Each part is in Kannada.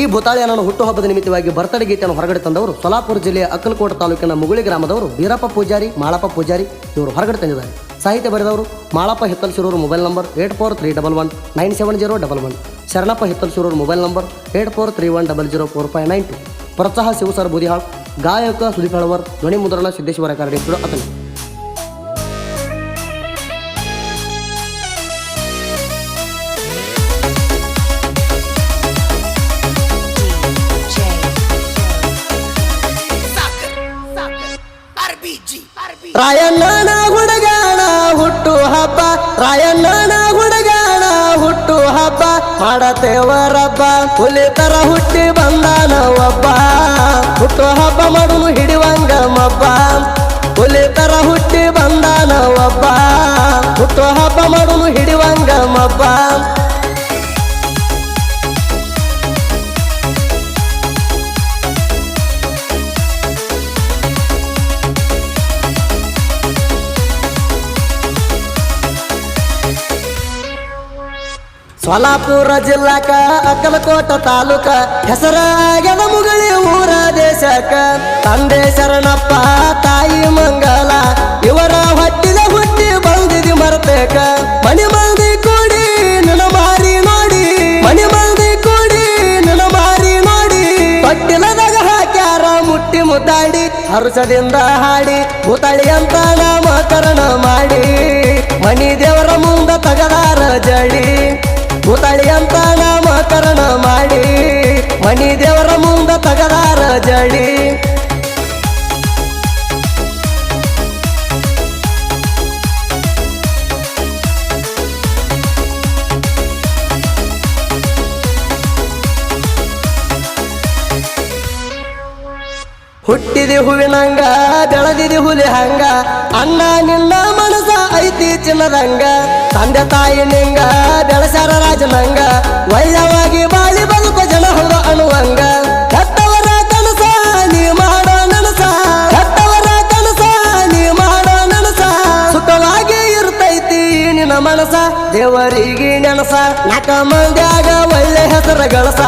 ಈ ಭೂತಾಳಿಯನನ್ನು ಹುಟ್ಟುಹಬ್ಬದ ನಿಮಿತ್ತವಾಗಿ ಬರ್ತಡೆ ಗೀತೆಯನ್ನು ಹೊರಗಡೆ ತಂದವರು ಸೊಲಾಪುರ ಜಿಲ್ಲೆಯ ಅಕ್ಕಲಕೋಟ ತಾಲೂಕಿನ ಮುಗುಳಿ ಗ್ರಾಮದವರು ವೀರಪ್ಪ ಪೂಜಾರಿ, ಮಾಳಪ್ಪ ಪೂಜಾರಿ ಇವರು ಹೊರಗಡೆ ತಂದಿದ್ದಾರೆ. ಸಾಹಿತ್ಯ ಬರೆದವರು Malappa ಹಿತ್ತಲ್ಸಿರೋರು mobile number eight four three double one nine seven zero double one, Sharanappa ಹಿತ್ತಲ್ಸಿರೋರು mobile number eight four three one double zero four five nine two ಪ್ರೋತ್ಸಾಹ ಶಿವಸರ್ ಬುದಿಹಾಳ್, ಗಾಯಕ ಸುದೀಪ್ ಹಳವರ್ ಧ್ವನಿ ಮುದ್ರಣ ಸಿದ್ದೇಶ್ವರ ಕರಡಿ ಅತನು ರಾಯಣ್ಣನ ಹುಡುಗಾಣ ಹುಟ್ಟು ಹಬ್ಬ, ರಾಯಣ್ಣನ ಹುಡುಗಾಣ ಹುಟ್ಟು ಹಬ್ಬ. ಮಾಡತೇವರಬ್ಬ ಹುಲಿ ತರ ಹುಟ್ಟಿ ಬಂದಾನ ಒಬ್ಬ ಹುಟ್ಟು ಹಬ್ಬ ಮಾಡಲು ಹಿಡಿವಂಗ ಮಬ್ಬ ಸೊಲಾಪುರ ಜಿಲ್ಲಾಕ, ಅಕ್ಕಲಕೋಟ ತಾಲೂಕ ಹೆಸರಾಗ್ಯದ ಮುಗಳಿ ಊರ ದೇಶಕ ತಂದೆ ಶರಣಪ್ಪ, ತಾಯಿ ಮಂಗಲ, ಇವರ ಹೊಟ್ಟಿದ ಹುಟ್ಟಿ ಬಂದಿದಿ ಮರ್ತೇಕ. ಮನಿ ಮಂದಿ ಕೂಡಿ ನನ್ನ ಮಾರಿ ನೋಡಿ, ಮನಿ ಮಂದಿ ಕೂಡಿ ನನ್ನ ಮಾರಿ ನೋಡಿ. ಪಟ್ಟಿಲದಾಗ ಹಾಕ್ಯಾರ ಮುಟ್ಟಿ ಮುದ್ದಾಡಿ, ಹರುಷದಿಂದ ಹಾಡಿ ಮುತಾಳಿ ಅಂತ ನಾಮಕರಣ ಮಾಡಿ. ಮನಿ ದೇವರ ಮುಂದ ತಗದಾರ ಜಡಿ ಭೂತಾಳಿ ಅಂತ ನಾಮಕರಣ ಮಾಡಿ ಮಣಿ ದೇವರ ಮುಂದ ತಗದಾರ ಜಡಿ ಹುಟ್ಟಿದಿ ಹೂವಿನಂಗ, ಬೆಳೆದಿದಿ ಹುಲಿ ಹಂಗ ಅಣ್ಣ ಚಿನ್ನದಂಗ ತಂದೆ ತಾಯಿ ನಿಂಗ ಬೆಳಸಾರ ರಾಜನಂಗ ಒಳ್ಳೆವಾಗಿ ಬಾಳಿ ಬದುಕು ಜನ ಹುಡು ಅಣುವಂಗ ಕತ್ತವರ ಕನಸ, ನೀ ಮಾಡೋ ನನಸ. ಕತ್ತವರ ಕನಸ, ನೀ ಮಾಡೋ ನನಸ. ಸುಖವಾಗಿ ಇರ್ತೈತಿ ನಿನ್ನ ಮನಸ, ದೇವರಿಗೆ ನೆನಸ. ನಕ ಮಂದ್ಯಾಗ ಒಳ್ಳೆ ಹೆಸರ ಗಳಸ.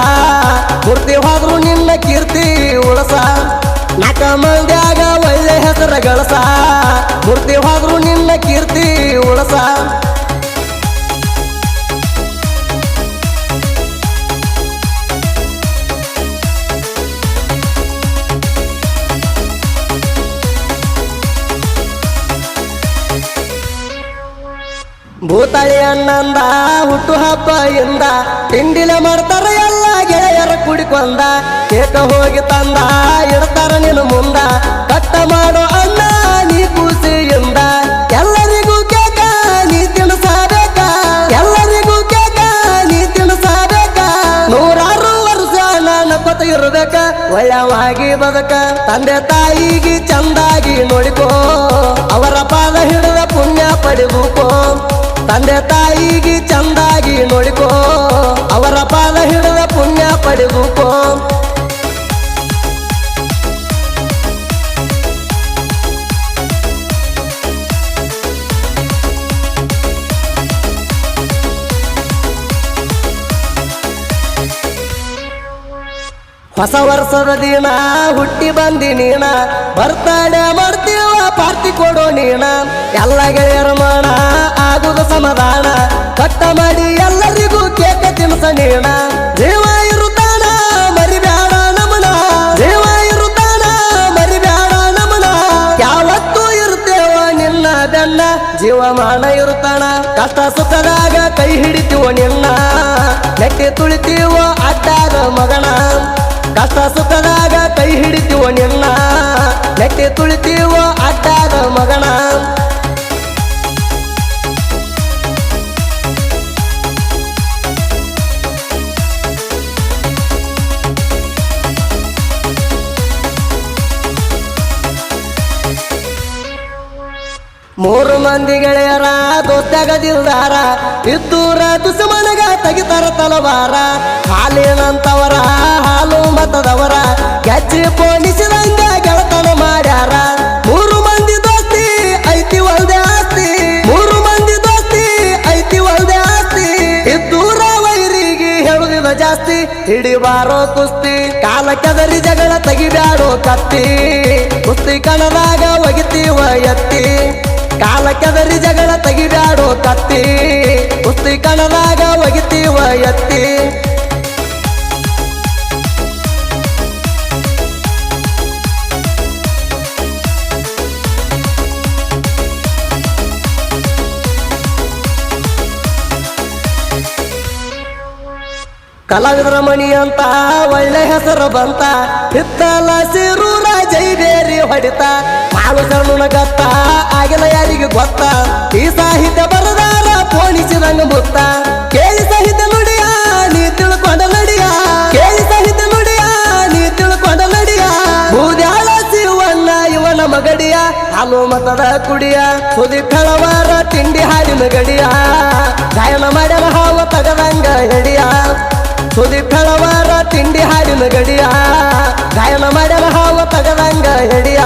ಮೂರ್ತಿ ಹೋದ್ರು ನಿನ್ನ ಕೀರ್ತಿ ಉಳಸ. ನಕ ಮಂದ್ಯಾಗ ಹೆಸರ ಗಳಸ ಮೂರ್ತಿ ಹೋದ್ರು ನಿನ್ನ ಕೀರ್ತಿ ಉಳಸ. ಭೂತಾಳಿ ಅಣ್ಣಂದ, ಹುಟ್ಟು ಹಬ್ಬ ಇಂದ ತಿಂಡಿಲೆ ಮಾಡ್ತಾರ ಎಲ್ಲ ಗೆಳೆಯರ ಕುಡಿಕೊಂದ ಕೇಕ ಹೋಗಿ ತಂದ, ಇಡ್ತಾರ ನಿನ್ನ ಮುಂದ. ಕಟ್ಟ ಮಾಡೋ ಒಳ್ಳೆವಾಗಿ ಬದಕ. ತಂದೆ ತಾಯಿಗೆ ಚಂದಾಗಿ ನೋಡಿಕೋ. ಅವರ ಪಾದ ಹಿಡಿದ ಪುಣ್ಯ ಪಡಿಬೇಕು ತಂದೆ ತಾಯಿಗೆ ಚಂದಾಗಿ ನೋಡಿಕೋ. ಅವರ ಹೊಸ ವರ್ಷದ ದಿನ, ಹುಟ್ಟಿ ಬಂದಿ ನೀನ ಬರ್ತಾಡೆ ಮಾಡ್ತೀವ ಪಾರ್ತಿ ಕೊಡೋ ನೀನ ಎಲ್ಲ ಗೆಳೆಯರ ಮಾಡ ಆಗುದು ಸಮಾಧಾನ. ಕಟ್ಟ ಮಾಡಿ ಎಲ್ಲರಿಗೂ ಕೇಕ ತಿನ್ಸ ನೀನ ಜೀವ ಇರುತ್ತಾನ, ಮರಿಬ್ಯಾಡ ನಮನ. ಜೀವ ಇರುತ್ತಾನ, ಮರಿಬ್ಯಾಡ ನಮನ. ಯಾವತ್ತೂ ಇರ್ತೇವ ನಿನ್ನ ಬೆನ್ನ. ಜೀವಮಾನ ಇರುತ್ತಾನ, ಕಷ್ಟ ಸುಖದಾಗ ಕೈ ಹಿಡಿತೀವೋ ನಿನ್ನ. ನೆಟ್ಟಿ ತುಳಿತೀವೋ ಅಡ್ಡಾದ ಮಗನ ಮಂದಿ ಗೆಳೆಯರ ದೋಸ್ತಾಗ ದಿಲ್ದಾರ, ಇದ್ದೂರ ದುಶ್ಮನಗ ತೆಗಿತಾರ ತಲವಾರ. ಹಾಲಿನಂತವರ, ಹಾಲು ಮತದವರ, ಗೆಜ್ಜಿ ಪೋಣಿಸಿದಂಗ ಗೆಳತನ ಮಾಡ್ಯಾರ. ಮೂರು ಮಂದಿ ದೋಸ್ತಿ, ಐತಿ ಒಂದೇ ಆಸ್ತಿ. ಮೂರು ಮಂದಿ ದೋಸ್ತಿ, ಐತಿ ಒಂದೇ ಆಸ್ತಿ. ಇದ್ದೂರ ವೈರಿಗೆ ಹೇಳುದಿಲ್ಲ ಜಾಸ್ತಿ. ಹಿಡಿಬಾರೋ ಕುಸ್ತಿ, ಕಾಲ ಕೆದರಿ ಜಗಳ ತೆಗಿಬ್ಯಾಡೋ ಕತ್ತಿ. ಕುಸ್ತಿ ಕಣದಾಗ ಒಗಿತೀವ ಎತ್ತಿ. ಕಾಲ ಜಗಳ ತೆಗಿಬ್ಯಾಡೋ ಕತ್ತಿ ಕುಸ್ತಿ ಕಣದಾಗ ಒಗಿತೀವ ಎತ್ತಿ ಕಲಾವಿದರ ಮಣಿ ಅಂತ ಒಳ್ಳೆ ಹೆಸರು ಬಂತ. ಹಿತ್ತಲ ಸಿರೂರ ಜೈಬೇರಿ ಹೊಡಿತ. ಕಾಲು ಗತ್ತ ಆಗಿಲ್ಲ ಯಾರಿಗೆ ಗೊತ್ತ. ಈ ಸಾಹಿತ್ಯ ಬರದಾರ ಪೋಣಿಸಿದಂಗ ಮುತ್ತ. ಕೇಳಿ ಸಾಹಿತ್ಯ ನುಡಿಯ, ನೀ ತಿಳ್ಕೊಂಡ ನಡಿಯ. ಕೇಳಿ ಸಾಹಿತ್ಯ ನುಡಿಯ, ನೀ ತಿಳ್ಕೊಂಡ ನಡಿಯ. ಬೂದ್ಯಾಳ ಶಿವಣ್ಣ ಇವನ ಮಗಡಿಯ ಹಾಲು ಮತದ ಕುಡಿಯ ಸುದಿ ಕಳವಾರ ತಿಂಡಿ ಹಾಲಿನ ಗಡಿಯ. ಗಾಯನ ಮಾಡ್ಯಾರ ಹಾವು ತಗದಂಗ ಹೆಡಿಯ. ಸುದೀಪ್ ಹೆಳವಾರ ತಿಂಡಿ ಹಾಡಿನ ಗಡಿಯ ಗಾಯನ ಮಾಡ್ಯಾನ ಹಾವ ತಗದಂಗ ಹೆಡಿಯ